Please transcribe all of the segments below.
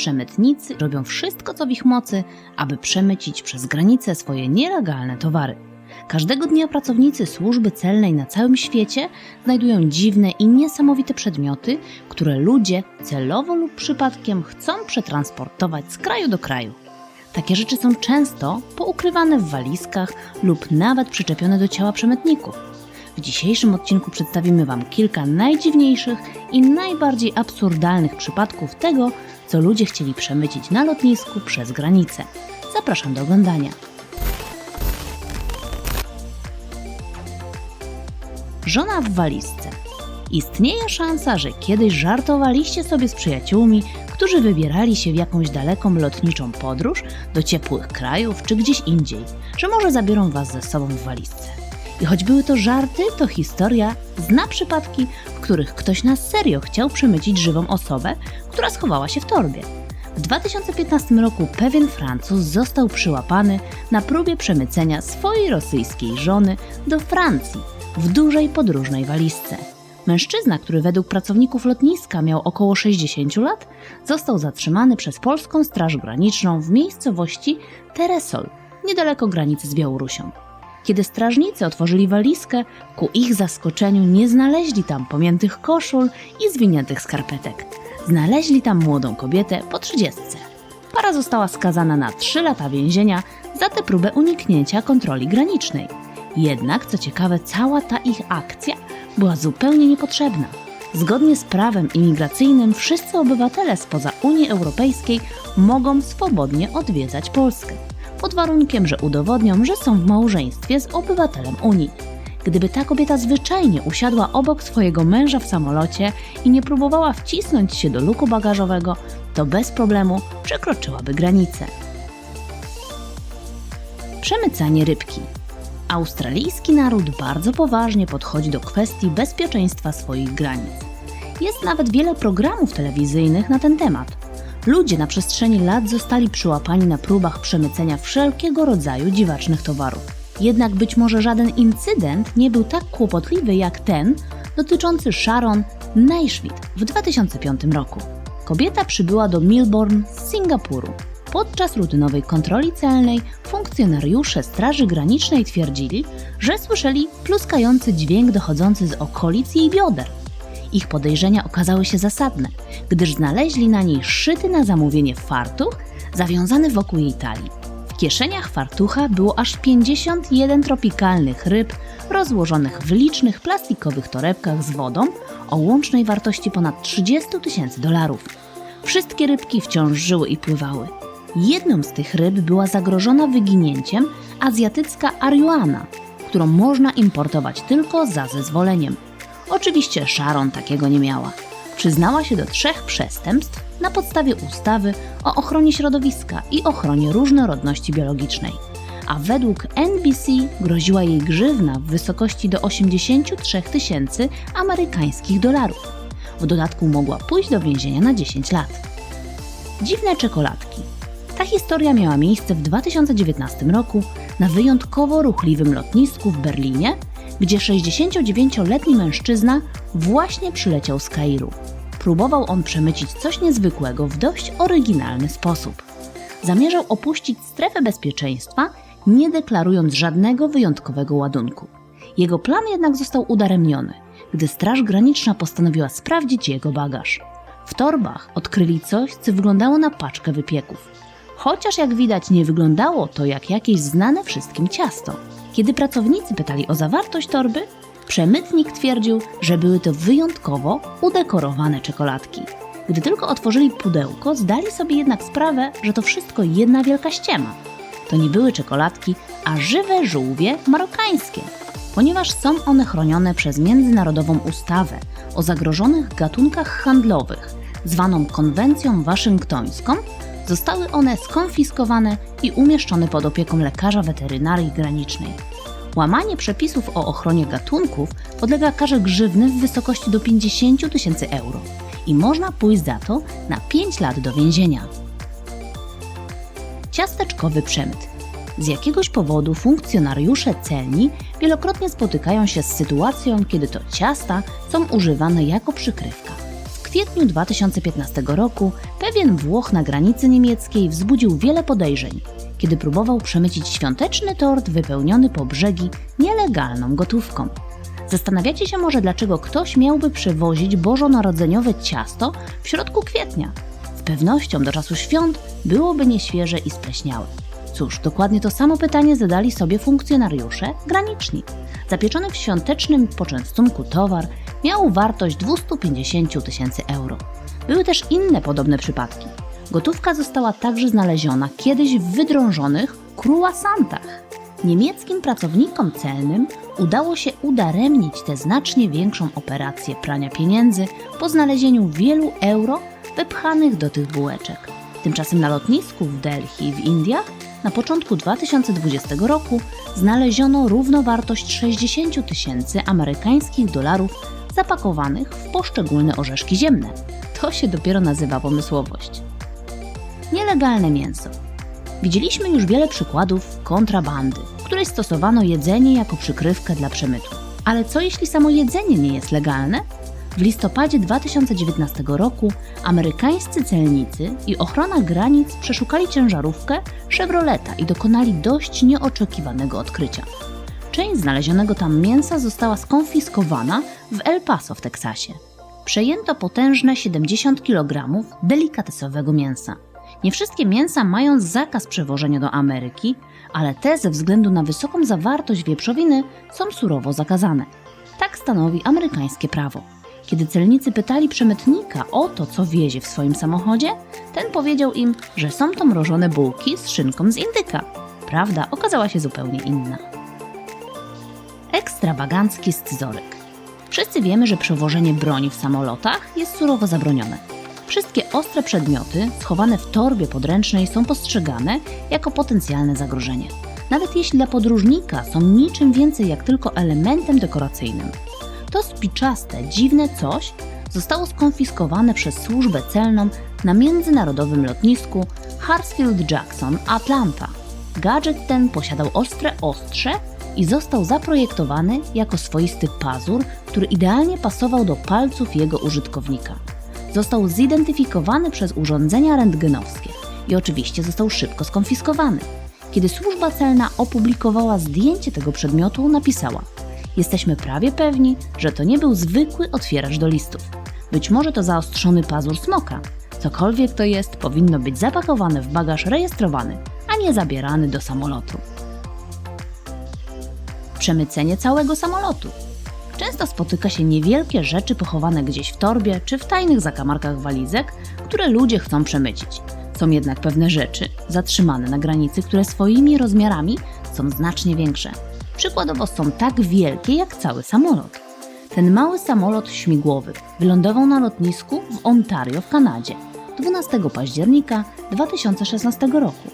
przemytnicy robią wszystko, co w ich mocy, aby przemycić przez granicę swoje nielegalne towary. Każdego dnia pracownicy służby celnej na całym świecie znajdują dziwne i niesamowite przedmioty, które ludzie celowo lub przypadkiem chcą przetransportować z kraju do kraju. Takie rzeczy są często poukrywane w walizkach lub nawet przyczepione do ciała przemytników. W dzisiejszym odcinku przedstawimy Wam kilka najdziwniejszych i najbardziej absurdalnych przypadków tego, co ludzie chcieli przemycić na lotnisku przez granicę. Zapraszam do oglądania. Żona w walizce. Istnieje szansa, że kiedyś żartowaliście sobie z przyjaciółmi, którzy wybierali się w jakąś daleką lotniczą podróż do ciepłych krajów czy gdzieś indziej, że może zabiorą was ze sobą w walizce. I choć były to żarty, to historia zna przypadki, w których ktoś na serio chciał przemycić żywą osobę, która schowała się w torbie. W 2015 roku pewien Francuz został przyłapany na próbie przemycenia swojej rosyjskiej żony do Francji w dużej podróżnej walizce. Mężczyzna, który według pracowników lotniska miał około 60 lat, został zatrzymany przez polską Straż Graniczną w miejscowości Teresol, niedaleko granicy z Białorusią. Kiedy strażnicy otworzyli walizkę, ku ich zaskoczeniu nie znaleźli tam pomiętych koszul i zwiniętych skarpetek. Znaleźli tam młodą kobietę po trzydziestce. Para została skazana na 3 lata więzienia za tę próbę uniknięcia kontroli granicznej. Jednak, co ciekawe, cała ta ich akcja była zupełnie niepotrzebna. Zgodnie z prawem imigracyjnym wszyscy obywatele spoza Unii Europejskiej mogą swobodnie odwiedzać Polskę, pod warunkiem, że udowodnią, że są w małżeństwie z obywatelem Unii. Gdyby ta kobieta zwyczajnie usiadła obok swojego męża w samolocie i nie próbowała wcisnąć się do luku bagażowego, to bez problemu przekroczyłaby granicę. Przemycanie rybki. Australijski naród bardzo poważnie podchodzi do kwestii bezpieczeństwa swoich granic. Jest nawet wiele programów telewizyjnych na ten temat. Ludzie na przestrzeni lat zostali przyłapani na próbach przemycenia wszelkiego rodzaju dziwacznych towarów. Jednak być może żaden incydent nie był tak kłopotliwy jak ten dotyczący Sharon Naismith w 2005 roku. Kobieta przybyła do Melbourne z Singapuru. Podczas rutynowej kontroli celnej funkcjonariusze Straży Granicznej twierdzili, że słyszeli pluskający dźwięk dochodzący z okolic jej bioder. Ich podejrzenia okazały się zasadne, gdyż znaleźli na niej szyty na zamówienie fartuch zawiązany wokół jej talii. W kieszeniach fartucha było aż 51 tropikalnych ryb rozłożonych w licznych plastikowych torebkach z wodą o łącznej wartości ponad 30 tysięcy dolarów. Wszystkie rybki wciąż żyły i pływały. Jedną z tych ryb była zagrożona wyginięciem azjatycka ariuana, którą można importować tylko za zezwoleniem. Oczywiście Sharon takiego nie miała. Przyznała się do trzech przestępstw na podstawie ustawy o ochronie środowiska i ochronie różnorodności biologicznej. A według NBC groziła jej grzywna w wysokości do 83 tysięcy amerykańskich dolarów. W dodatku mogła pójść do więzienia na 10 lat. Dziwne czekoladki. Ta historia miała miejsce w 2019 roku na wyjątkowo ruchliwym lotnisku w Berlinie, gdzie 69-letni mężczyzna właśnie przyleciał z Kairu. Próbował on przemycić coś niezwykłego w dość oryginalny sposób. Zamierzał opuścić strefę bezpieczeństwa, nie deklarując żadnego wyjątkowego ładunku. Jego plan jednak został udaremniony, gdy Straż Graniczna postanowiła sprawdzić jego bagaż. W torbach odkryli coś, co wyglądało na paczkę wypieków. Chociaż jak widać nie wyglądało to jak jakieś znane wszystkim ciasto. Kiedy pracownicy pytali o zawartość torby, przemytnik twierdził, że były to wyjątkowo udekorowane czekoladki. Gdy tylko otworzyli pudełko, zdali sobie jednak sprawę, że to wszystko jedna wielka ściema. To nie były czekoladki, a żywe żółwie marokańskie, ponieważ są one chronione przez międzynarodową ustawę o zagrożonych gatunkach handlowych, zwaną Konwencją Waszyngtońską, zostały one skonfiskowane i umieszczone pod opieką lekarza weterynarii granicznej. Łamanie przepisów o ochronie gatunków podlega karze grzywny w wysokości do 50 tysięcy euro i można pójść za to na 5 lat do więzienia. Ciasteczkowy przemyt. Z jakiegoś powodu funkcjonariusze celni wielokrotnie spotykają się z sytuacją, kiedy to ciasta są używane jako przykrywka. Kwietniu 2015 roku pewien Włoch na granicy niemieckiej wzbudził wiele podejrzeń, kiedy próbował przemycić świąteczny tort wypełniony po brzegi nielegalną gotówką. Zastanawiacie się może, dlaczego ktoś miałby przewozić bożonarodzeniowe ciasto w środku kwietnia? Z pewnością do czasu świąt byłoby nieświeże i spleśniałe. Cóż, dokładnie to samo pytanie zadali sobie funkcjonariusze graniczni. Zapieczony w świątecznym poczęstunku towar miał wartość 250 000 tysięcy euro. Były też inne podobne przypadki. Gotówka została także znaleziona kiedyś w wydrążonych kruasantach. Niemieckim pracownikom celnym udało się udaremnić tę znacznie większą operację prania pieniędzy po znalezieniu wielu euro wepchanych do tych bułeczek. Tymczasem na lotnisku w Delhi w Indiach na początku 2020 roku znaleziono równowartość 60 tysięcy amerykańskich dolarów zapakowanych w poszczególne orzeszki ziemne. To się dopiero nazywa pomysłowość. Nielegalne mięso. Widzieliśmy już wiele przykładów kontrabandy, w której stosowano jedzenie jako przykrywkę dla przemytu. Ale co jeśli samo jedzenie nie jest legalne? W listopadzie 2019 roku amerykańscy celnicy i ochrona granic przeszukali ciężarówkę Chevroleta i dokonali dość nieoczekiwanego odkrycia. Część znalezionego tam mięsa została skonfiskowana w El Paso w Teksasie. Przejęto potężne 70 kg delikatesowego mięsa. Nie wszystkie mięsa mają zakaz przewożenia do Ameryki, ale te ze względu na wysoką zawartość wieprzowiny są surowo zakazane. Tak stanowi amerykańskie prawo. Kiedy celnicy pytali przemytnika o to, co wiezie w swoim samochodzie, ten powiedział im, że są to mrożone bułki z szynką z indyka. Prawda okazała się zupełnie inna. Ekstrawagancki scyzoryk. Wszyscy wiemy, że przewożenie broni w samolotach jest surowo zabronione. Wszystkie ostre przedmioty schowane w torbie podręcznej są postrzegane jako potencjalne zagrożenie. Nawet jeśli dla podróżnika są niczym więcej jak tylko elementem dekoracyjnym. To spiczaste, dziwne coś zostało skonfiskowane przez służbę celną na międzynarodowym lotnisku Hartsfield-Jackson, Atlanta. Gadżet ten posiadał ostre ostrze i został zaprojektowany jako swoisty pazur, który idealnie pasował do palców jego użytkownika. Został zidentyfikowany przez urządzenia rentgenowskie i oczywiście został szybko skonfiskowany. Kiedy służba celna opublikowała zdjęcie tego przedmiotu, napisała: Jesteśmy prawie pewni, że to nie był zwykły otwieracz do listów. Być może to zaostrzony pazur smoka. Cokolwiek to jest, powinno być zapakowane w bagaż rejestrowany, a nie zabierany do samolotu. Przemycenie całego samolotu. Często spotyka się niewielkie rzeczy pochowane gdzieś w torbie czy w tajnych zakamarkach walizek, które ludzie chcą przemycić. Są jednak pewne rzeczy zatrzymane na granicy, które swoimi rozmiarami są znacznie większe. Przykładowo są tak wielkie jak cały samolot. Ten mały samolot śmigłowy wylądował na lotnisku w Ontario w Kanadzie 12 października 2016 roku.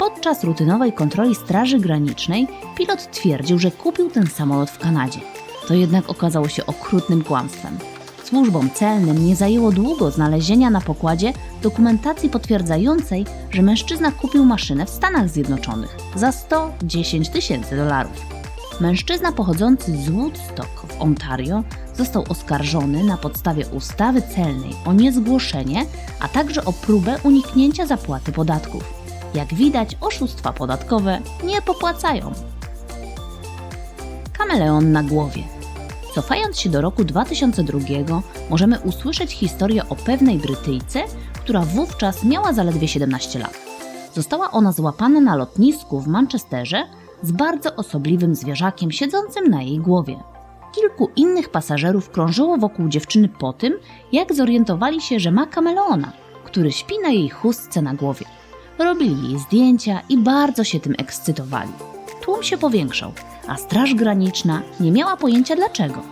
Podczas rutynowej kontroli Straży Granicznej pilot twierdził, że kupił ten samolot w Kanadzie. To jednak okazało się okrutnym kłamstwem. Służbom celnym nie zajęło długo znalezienia na pokładzie dokumentacji potwierdzającej, że mężczyzna kupił maszynę w Stanach Zjednoczonych za 110 tysięcy dolarów. Mężczyzna pochodzący z Woodstock w Ontario został oskarżony na podstawie ustawy celnej o niezgłoszenie, a także o próbę uniknięcia zapłaty podatków. Jak widać, oszustwa podatkowe nie popłacają. Kameleon na głowie. Cofając się do roku 2002, możemy usłyszeć historię o pewnej Brytyjce, która wówczas miała zaledwie 17 lat. Została ona złapana na lotnisku w Manchesterze z bardzo osobliwym zwierzakiem siedzącym na jej głowie. Kilku innych pasażerów krążyło wokół dziewczyny po tym, jak zorientowali się, że ma kameleona, który śpi na jej chustce na głowie. Robili jej zdjęcia i bardzo się tym ekscytowali. Tłum się powiększał, a Straż Graniczna nie miała pojęcia dlaczego.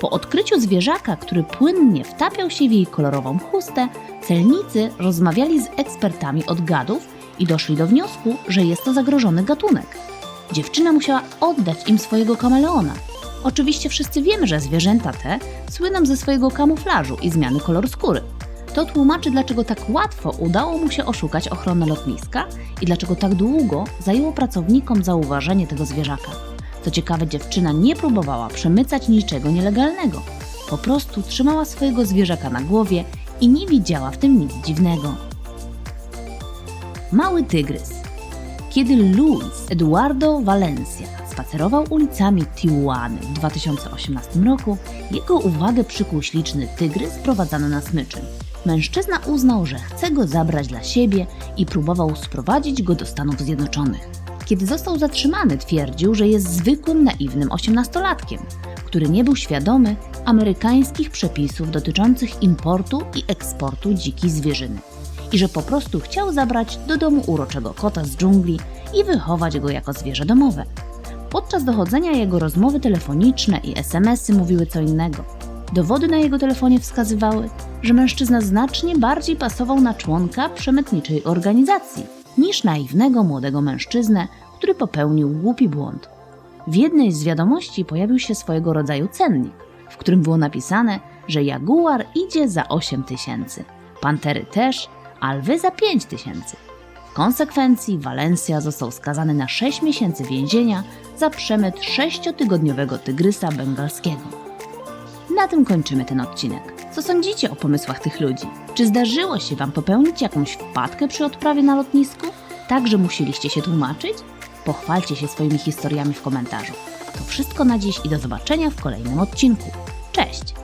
Po odkryciu zwierzaka, który płynnie wtapiał się w jej kolorową chustę, celnicy rozmawiali z ekspertami od gadów i doszli do wniosku, że jest to zagrożony gatunek. Dziewczyna musiała oddać im swojego kameleona. Oczywiście wszyscy wiemy, że zwierzęta te słyną ze swojego kamuflażu i zmiany koloru skóry. To tłumaczy, dlaczego tak łatwo udało mu się oszukać ochronę lotniska i dlaczego tak długo zajęło pracownikom zauważenie tego zwierzaka. Co ciekawe, dziewczyna nie próbowała przemycać niczego nielegalnego. Po prostu trzymała swojego zwierzaka na głowie i nie widziała w tym nic dziwnego. Mały tygrys. Kiedy Luis Eduardo Valencia spacerował ulicami Tijuany w 2018 roku, jego uwagę przykuł śliczny tygrys prowadzony na smyczy. Mężczyzna uznał, że chce go zabrać dla siebie i próbował sprowadzić go do Stanów Zjednoczonych. Kiedy został zatrzymany, twierdził, że jest zwykłym, naiwnym osiemnastolatkiem, który nie był świadomy amerykańskich przepisów dotyczących importu i eksportu dzikiej zwierzyny i że po prostu chciał zabrać do domu uroczego kota z dżungli i wychować go jako zwierzę domowe. Podczas dochodzenia jego rozmowy telefoniczne i SMS-y mówiły co innego. Dowody na jego telefonie wskazywały, że mężczyzna znacznie bardziej pasował na członka przemytniczej organizacji niż naiwnego młodego mężczyznę, który popełnił głupi błąd. W jednej z wiadomości pojawił się swojego rodzaju cennik, w którym było napisane, że jaguar idzie za 8 tysięcy, pantery też, a lwy za 5 tysięcy. W konsekwencji Valencia został skazany na 6 miesięcy więzienia za przemyt 6-tygodniowego tygrysa bengalskiego. Na tym kończymy ten odcinek. Co sądzicie o pomysłach tych ludzi? Czy zdarzyło się Wam popełnić jakąś wpadkę przy odprawie na lotnisku? Tak, że musieliście się tłumaczyć? Pochwalcie się swoimi historiami w komentarzu. To wszystko na dziś i do zobaczenia w kolejnym odcinku. Cześć!